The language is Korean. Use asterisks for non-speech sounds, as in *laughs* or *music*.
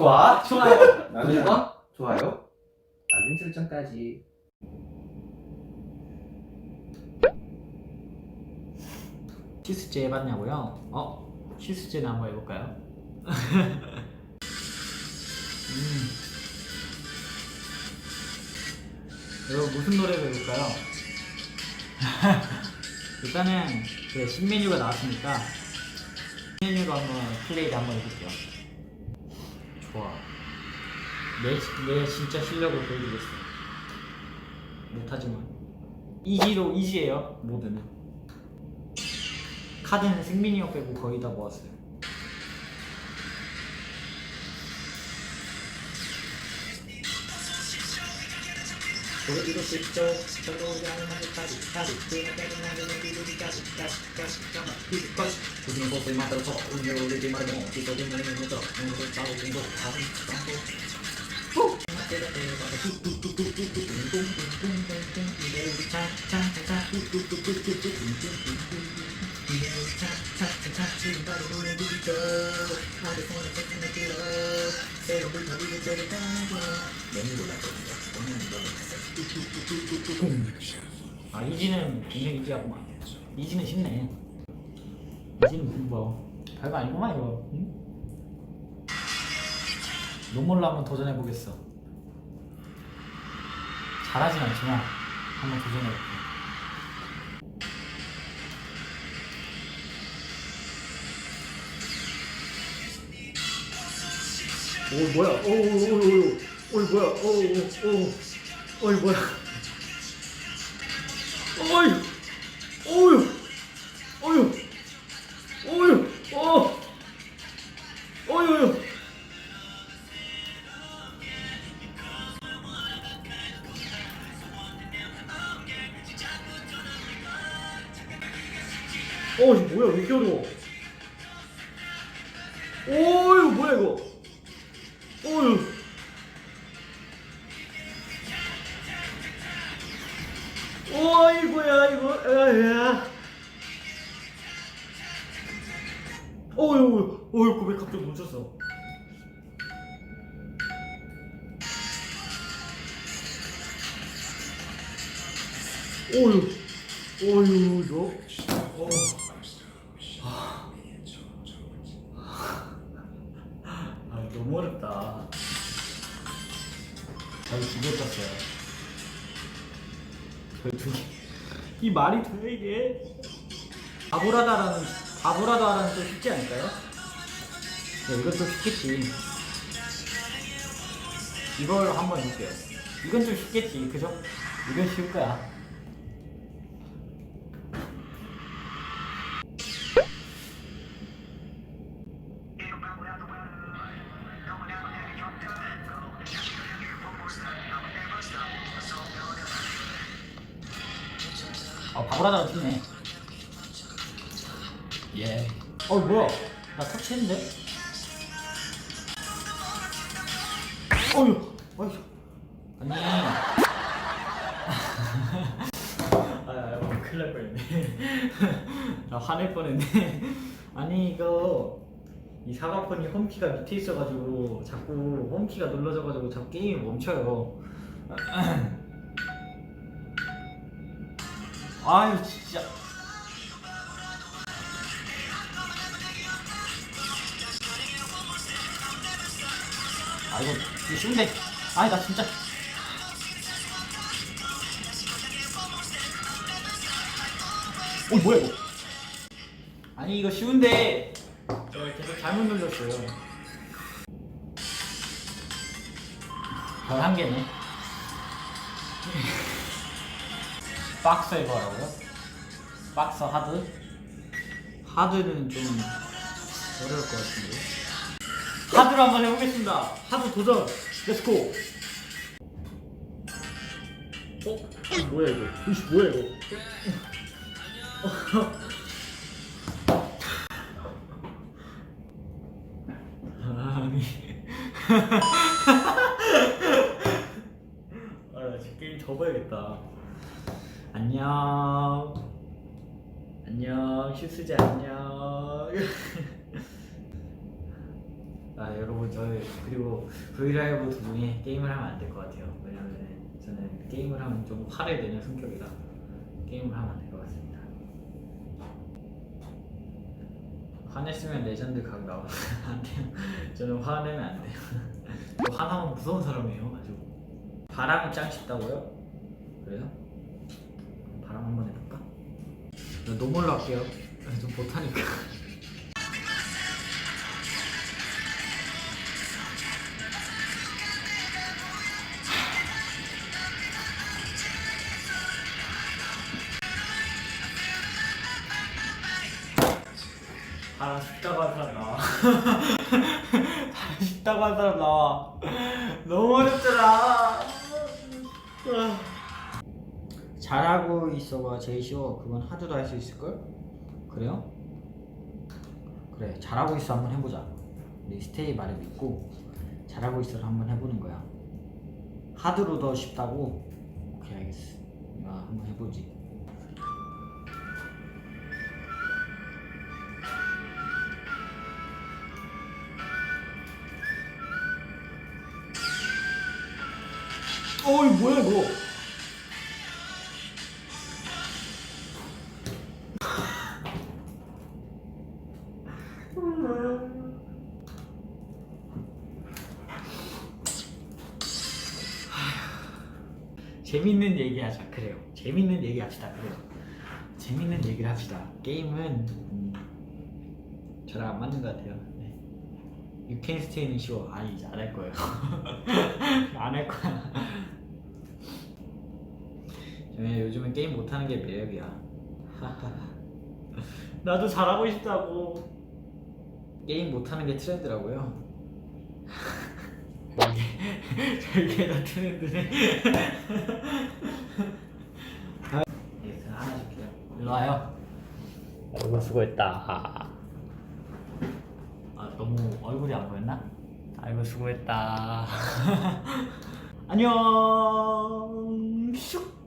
구독과 좋아요 나는 구독과 좋아요. 알림 설정까지. 시스제 해봤냐고요? 어? 시스제는 한번 해볼까요? *laughs* 음. 여러분 무슨 노래를 해볼까요? *laughs* 일단은 그 신메뉴가 나왔으니까 신메뉴로 한번 플레이를 한번 해볼게요 좋아 내, 내 진짜 실력을 보여주겠어 못하지만 이지로 이지예요 모드는 카드는 승민이 형 빼고 거의 다 모았어요. 아 이지는 굉장히 이지하구만 이지는 쉽네 이지는 뭐 별거 아니구만 이거 응? 노멀로 한번 도전해보겠어 잘하진 않지만 한번 도전해볼게 오 뭐야 오오오오오 오 뭐야 오오오 어이 뭐야 어 이거 뭐야? 왜 이렇게 어려워? 어휴 뭐야 이거? 어휴 어이구야 이거. 에야 어휴 어휴 고백 갑자기 멈췄어? 어휴 어휴 너 어. 아 너무 어렵다 저희 두개 떴어요 저희 두 개. 이 말이 돼 이게? 바보라다라는 바보라다라는 좀 쉽지 않을까요? 네, 좀 쉽겠지. 이걸 한번 해볼게요. 이건 좀 쉽겠지 그죠? 이건 쉬울 거야 아 바보라다가 쉽네 예. 어 뭐야? 나 터치했는데? 어휴, 어휴. 아니. *laughs* 아, 아, 뭐 큰일 날 뻔했네. *laughs* 나 화낼 뻔했네. *laughs* 아니 이거 이 사과폰이 홈키가 밑에 있어가지고 자꾸 홈키가 눌러져가지고 자꾸 게임이 멈춰요. 아유 진짜. 아 이거 이거 쉬운데 아니 나 진짜 어 뭐야 이거 아니 이거 쉬운데 제가 계속 잘못 눌렀어요 별한 개네 *laughs* 박스 해봐라고요? 박스 하드? 하드는 좀 어려울 것 같은데 하드로 한번 해보겠습니다. 하드 도전. 렛츠고. 어? 이거 뭐야 이거? 이씨 뭐야 이거? 아니. 아, 지금 게임 접어야겠다. 안녕. 안녕. 휴스제 안녕. *laughs* 아 여러분 저 그리고 브이라이브 도중에 게임을 하면 안 될 것 같아요. 왜냐면 저는 게임을 하면 좀 화를 내는 성격이라 게임을 하면 안 될 것 같습니다. 화냈으면 레전드 각 나오면 *laughs* 안 돼요. 저는 화내면 안 돼요. *laughs* 저 화나면 무서운 사람이에요. 아주 바람이 짱 쉽다고요? 그래요? 바람 한번 해볼까? 나 노멀로 할게요. 좀 못하니까. 바람 쉽다고 한 사람 나와. *laughs* 바람 쉽다고 한 사람 나와. 너무 어렵더라. 잘하고 있어가 제일 쉬워. 그건 하드도 할 수 있을걸? 그래요? 그래, 잘하고 있어 한번 해보자. 우리 스테이 말을 믿고 잘하고 있어를 한번 해보는 거야. 하드로 더 쉽다고? 오케이, 알겠어. 나 한번 해보지. 어이 뭐야 이거? 재밌는 얘기 하자. 그래요. 재밌는 얘기 합시다. 그래요. 재밌는 얘기를 합시다. 게임은 음, 저랑 안 맞는 것 같아요. 네. 유캔스테이는 쉬워 아니 이제 안 할 거예요. *laughs* 안 할 거야. 저는 요즘은 게임 못하는 게 매력이야. *laughs* 나도 잘하고 싶다고 게임 못하는 게 트렌드라고요? *laughs* 저게 다 트렌드네. *laughs* 하나 줄게요. 일로 와요. 아이고 수고했다. 아 너무 얼굴이 안 보였나? 아이고 수고했다. *laughs* 안녕! 슉